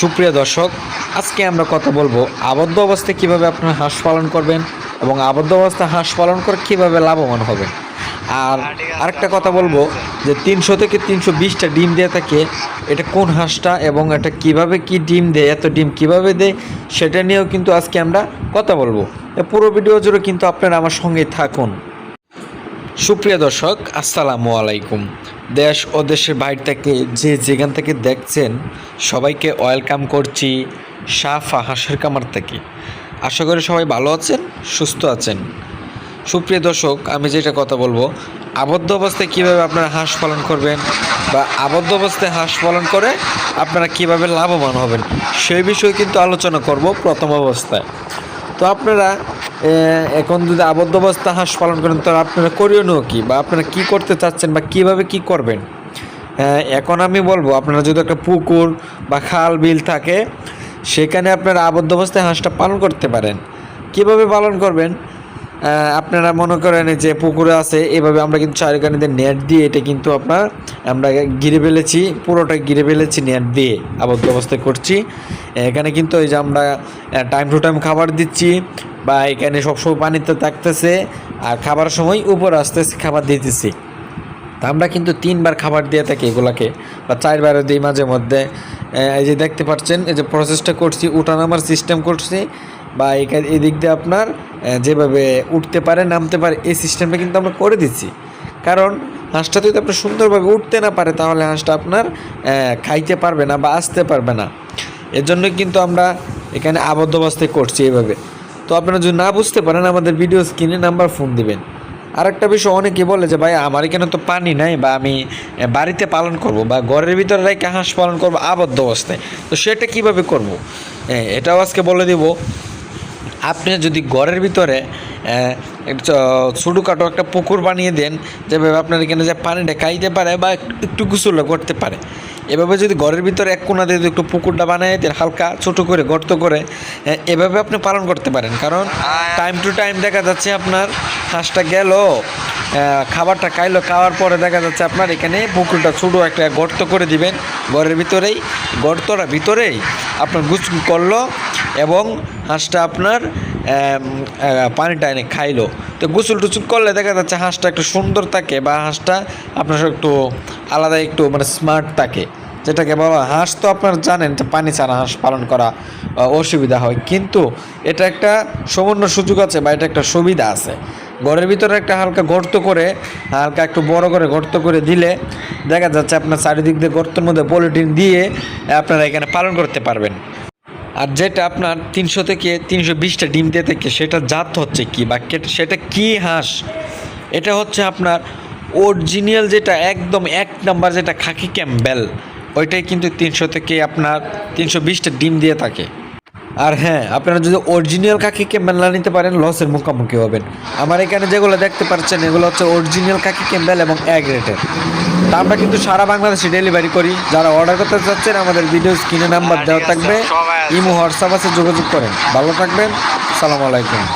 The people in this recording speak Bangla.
সুপ্রিয় দর্শক, আজকে আমরা কথা বলব আবদ্ধ অবস্থায় কীভাবে আপনারা হাঁস পালন করবেন এবং আবদ্ধ অবস্থায় হাঁস পালন করে কীভাবে লাভবান হবেন। আর আরেকটা কথা বলব যে তিনশো থেকে তিনশো বিশটা ডিম দিয়ে থাকে, এটা কোন হাঁসটা এবং এটা কীভাবে কি ডিম দেয়, এত ডিম কীভাবে দেয়, সেটা নিয়েও কিন্তু আজকে আমরা কথা বলব। পুরো ভিডিও জুড়ে কিন্তু আপনারা আমার সঙ্গে থাকুন। সুপ্রিয় দর্শক, আসসালামু আলাইকুম। দেশ ও দেশের বাইরে থেকে যে যেখান থেকে দেখছেন, সবাইকে ওয়েলকাম করছি সাফা হাঁসের কামার থেকে। আশা করি সবাই ভালো আছেন, সুস্থ আছেন। সুপ্রিয় দর্শক, আমি যেটা কথা বলব, আবদ্ধ অবস্থায় কীভাবে আপনারা হাঁস পালন করবেন বা আবদ্ধ অবস্থায় হাঁস পালন করে আপনারা কীভাবে লাভবান হবেন, সেই বিষয়ে কিন্তু আলোচনা করব প্রথম অবস্থায়। তো আপনারা এখন যদি আবদ্ধ অবস্থা হাঁস পালন করেন, তাহলে আপনারা করিও কি? বা আপনারা কি করতে চাচ্ছেন বা কীভাবে কি করবেন? এখন আমি বলব, আপনারা যদি একটা পুকুর বা খাল, বিল থাকে, সেখানে আপনারা আবদ্ধ অবস্থায় হাঁসটা পালন করতে পারেন। কীভাবে পালন করবেন? আপনারা মনে করেন যে পুকুরে আছে, এভাবে আমরা কিন্তু চারিখানে নেট দিয়ে এটা কিন্তু আপনার, আমরা ঘিরে ফেলেছি, পুরোটা ঘিরে ফেলেছি নেট দিয়ে আবদ্ধ অবস্থায় করছি। এখানে কিন্তু এই যে আমরা টাইম টু টাইম খাবার দিচ্ছি বা এখানে সবসময় পানিতে থাকতেছে, আর খাবার সময় উপর আস্তে আস্তে খাবার দিতেছি। তা আমরা কিন্তু তিনবার খাবার দিয়ে থাকি এগুলাকে, বা চারবারও দিই মাঝে মধ্যে। এই যে দেখতে পাচ্ছেন, এই যে প্রসেসটা করছি উঠানামার সিস্টেম করছি, বা এখানে এদিক দিয়ে আপনার যেভাবে উঠতে পারে, নামতে পারে, এই সিস্টেমটা কিন্তু আমরা করে দিচ্ছি। কারণ হাঁসটা যদি আপনার সুন্দরভাবে উঠতে না পারে, তাহলে হাঁসটা আপনার খাইতে পারবে না বা আসতে পারবে না। এর জন্য কিন্তু আমরা এখানে আবদ্ধ অবস্থায় করছি এভাবে তো আপনারা যদি না বুঝতে পারেন, আমাদের ভিডিও স্ক্রিনে নাম্বার ফোন দিবেন। আরেকটা বিষয় অনেকে বলে যে ভাই আমার এখানে তো পানি নাই বা আমি বাড়িতে পালন করব বা ঘরের ভিতরে রেখে হাঁস পালন করব আবদ্ধ অবস্থায়। তো সেটা কীভাবে করব? হ্যাঁ, এটাও আজকে বলে দিব। আপনি যদি ঘরের ভিতরে ছোটোখাটো একটা পুকুর বানিয়ে দেন যেভাবে আপনার এখানে যে পানিটা খাইতে পারে বা একটু- গুসুলো করতে পারে। এভাবে যদি ঘরের ভিতরে এক কোনা দিয়ে যদি একটু পুকুরটা বানিয়ে দেন হালকা ছোটো করে গর্ত করে এভাবে আপনি পালন করতে পারেন। কারণ টাইম টু টাইম দেখা যাচ্ছে আপনার হাঁসটা গেল খাবারটা খাইলো, খাওয়ার পরে দেখা যাচ্ছে আপনার এখানে পুকুরটা ছোটো একটা গর্ত করে দিবেন। ঘরের ভিতরেই গর্তটা ভিতরেই আপনার গুছ করল এবং হাঁসটা আপনার পানিটা এনে খাইলো। তো গোসল টুসুল করলে দেখা যাচ্ছে হাঁসটা একটু সুন্দর থাকে বা হাঁসটা আপনার একটু আলাদা একটু মানে স্মার্ট থাকে। যেটাকে বাবা হাঁস তো আপনার জানেন যে পানি ছাড়া হাঁস পালন করা অসুবিধা হয়। কিন্তু এটা একটা সামান্য সুযোগ আছে বা এটা একটা সুবিধা আছে। ঘরের ভিতরে একটা হালকা গর্ত করে, হালকা একটু বড় করে গর্ত করে দিলে দেখা যাচ্ছে আপনার চারিদিক দিয়ে গর্তের মধ্যে পলিথিন দিয়ে আপনারা এখানে পালন করতে পারবেন। আর যেটা আপনার তিনশো থেকে তিনশো বিশটা ডিম দিয়ে থেকে, সেটা জাত হচ্ছে কি বা সেটা কি হাঁস? এটা হচ্ছে আপনার অরিজিনাল যেটা, একদম এক নাম্বার যেটা খাকি ক্যাম্বেল, ওইটাই কিন্তু তিনশো থেকে আপনার তিনশো বিশটা ডিম দিয়ে থাকে। আর হ্যাঁ আপনারা যদি অরিজিনাল কাকি মেলা না নিতে পারেন লসের মুখোমুখি হবেন। আমার এখানে যেগুলো দেখতে পাচ্ছেন এগুলো হচ্ছে অরিজিনাল কাকি ক্যাম্বেল এবং এক রেটের তা আমরা কিন্তু সারা বাংলাদেশে ডেলিভারি করি। যারা অর্ডার করতে চাচ্ছেন আমাদের ভিডিও স্ক্রিনে নাম্বার দেওয়া থাকবে। ইমো হোয়াটসঅ্যাপ আছে যোগাযোগ করেন। ভালো থাকবেন। সালাম আলাইকুম।